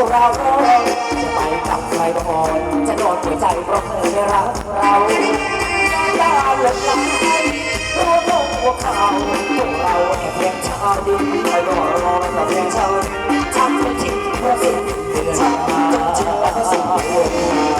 วกเราจะไปกับใครบางคนจะโดนหัวใจเพราะเธอได้รักเราดาวหลงไหลตัวลงหัวเขาพวกเราแค่เพียงชาวดินไปรอรอแต่เพียงชาวดินทำเป็นจริงเพื่อสิ่งทำเป็นจริงเพื่อสิ่งอา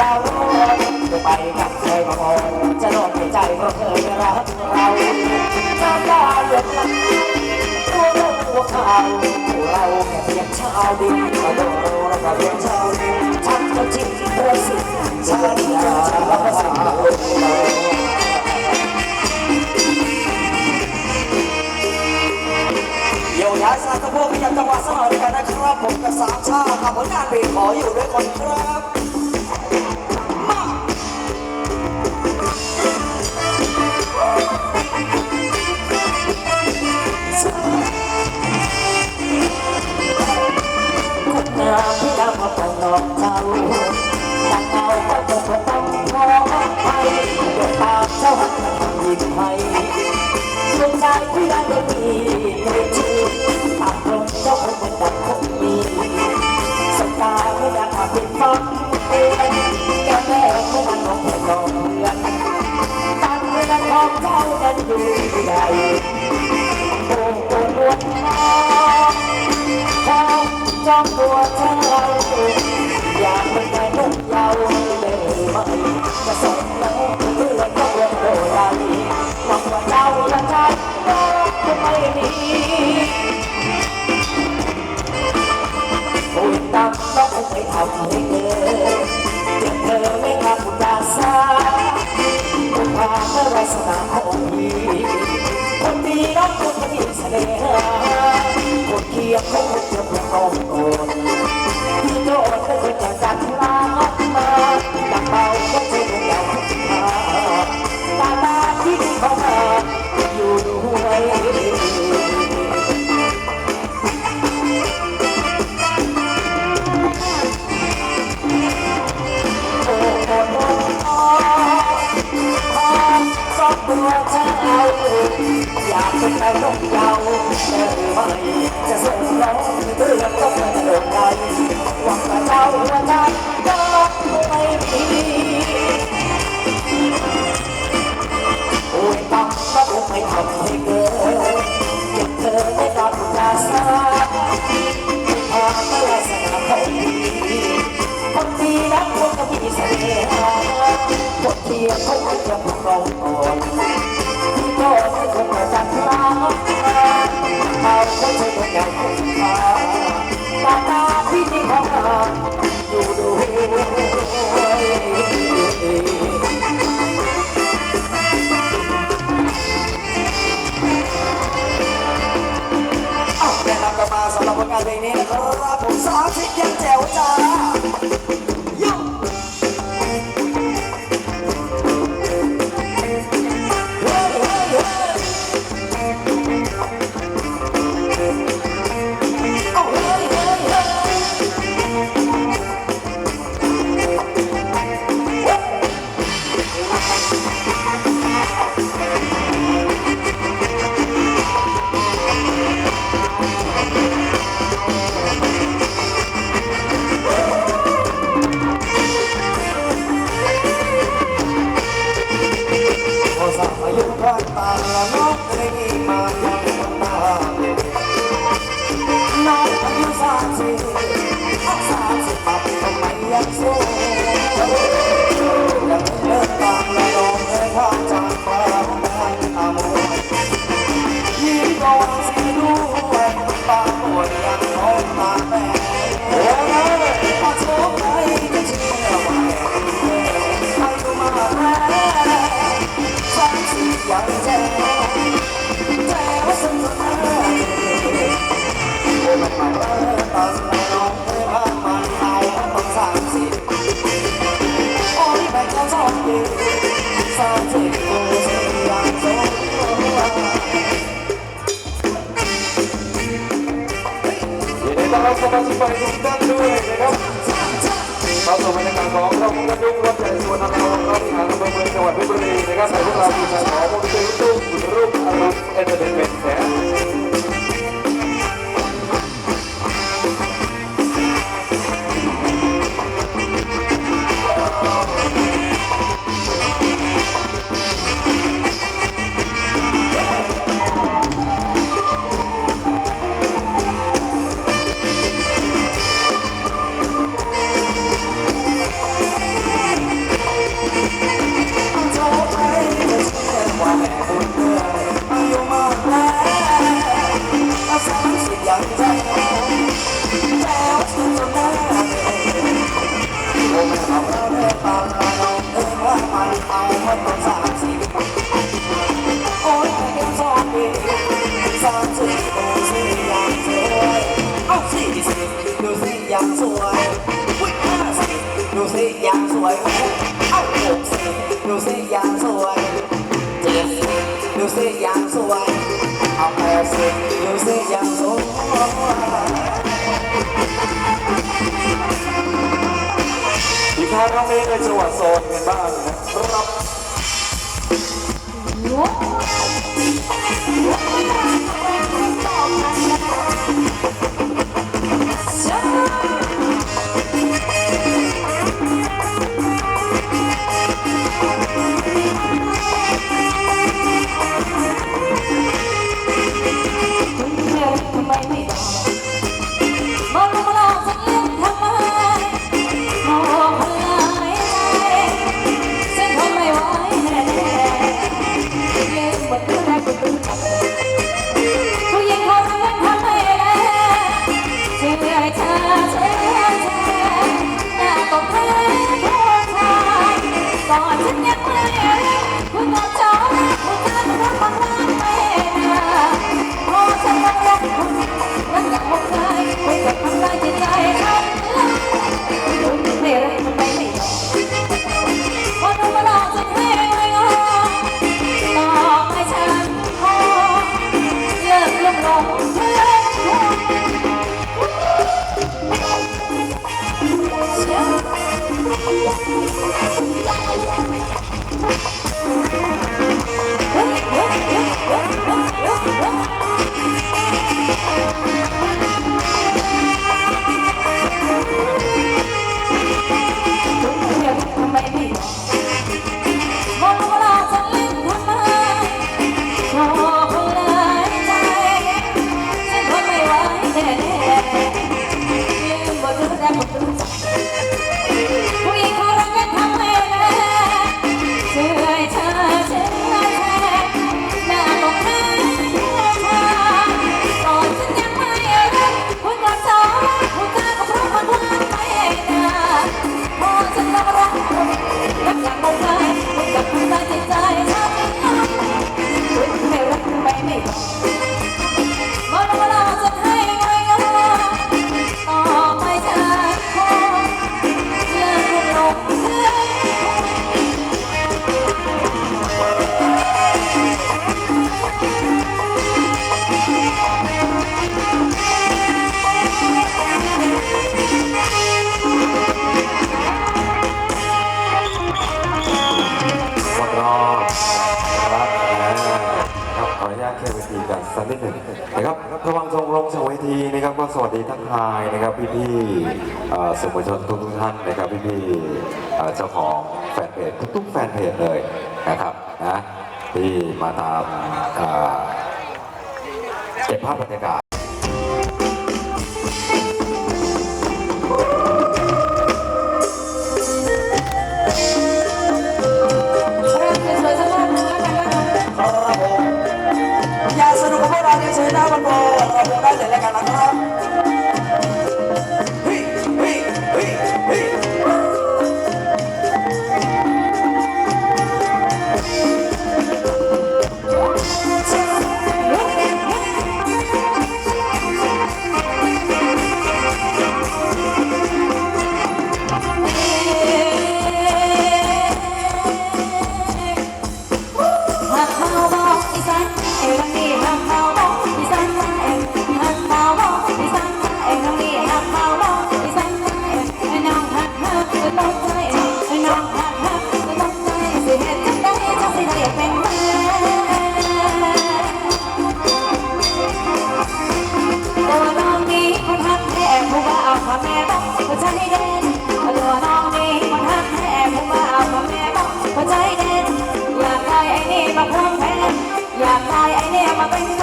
เราจะไปกับใครบางคนจะโดนใจเพราะเธอได้รักเราน้ำตาหยดไหลตัวเราตัวเขาเราแค่เพียงชาวดินมาโดนเราแค่เพียงชาวดินฉันก็จริงประสิทธิ์ชาติยาและสิ่งเราเดี๋ยวย้ายสายสะโพกขยับจังหวะสมัยกันนะครับผมกับสามชาติกับผลงานเพลงขออยู่ด้วยคนครับ ไม่ดังมากเป็นไปนกเยาแต่ไม่จะส่งร้องเพื่อนก็ไม่โดนใจหวังว่าเจ้าว่าใจก็ไม่มีโอ้ยต้องก็คงไม่ทำให้เกินเก็บเธอไม่รับดาสาพาเมื่อสนามของพี่คนดีนะพวกก็มีเสน่หาคนเทียเขาจะพูดตรงก่อนที่ ย่างคนตาตาตาที่นี่ของเราอยู่ด้วยเอาแนะนำกันมาสำหรับผลงานเพลงนี้นะครับผมสาวชิดยังแจ๋วจ้า รู้ว่าบาง ที่กระดุมรถเป็นส่วนนำรงครับทางอำเภอเมืองจังหวัดเพชรบุรีนะครับในพวกเราทีมงานของมูลนิธิตุ้มบุรุ่งอรุณเอ็นเตอร์เทนเมนต์แสน อีกครั้งน้องเมในจังหวัดโซนเป็นบ้างนะครับ Woo! ดีทักทายนะครับพี่ๆเสื่อมวชนทุกท่านนะครับพี่ๆเจ้าของแฟนเพจทุกๆแฟนเพจเลยนะครับนะที่มาตามเก็บภาพบรรยากาศ แม่บอกหัใจเด่นตัวน้องนี่มันหักแท้บแม่บอกหัใจเด่นอยากได้ไอ้นี่มาพร้มแทนอยากได้ไอ้นี่มาเป็น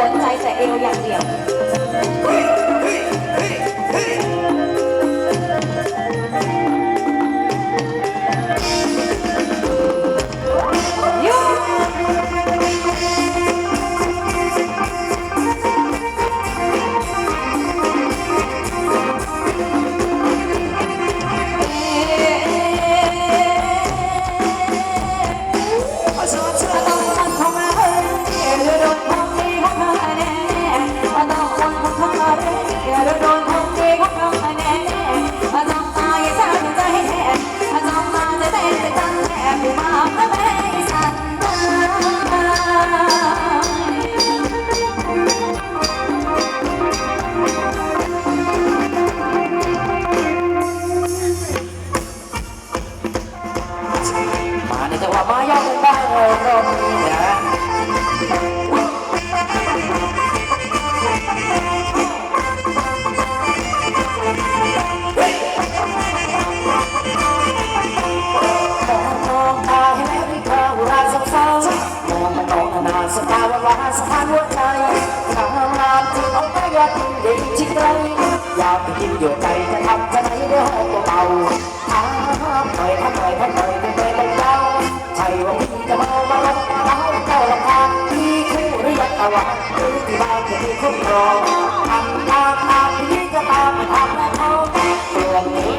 สนใจแต่เอวอย่างเดียว ใครอยากไปกินอยู่ใจจะทำจะไหนเดี๋ยวห้องเบาๆอาหน่อยพักหน่อยพักหน่อยเป็นไปเป็นเจ้าใครว่าพี่จะเมามาลงมาเจ้าลำพาพี่คู่หรือยังตะวะหรือที่บ้านจะมีคู่ครองทำตามตามพี่จะตามไปทำแล้วเขาเตือนนี้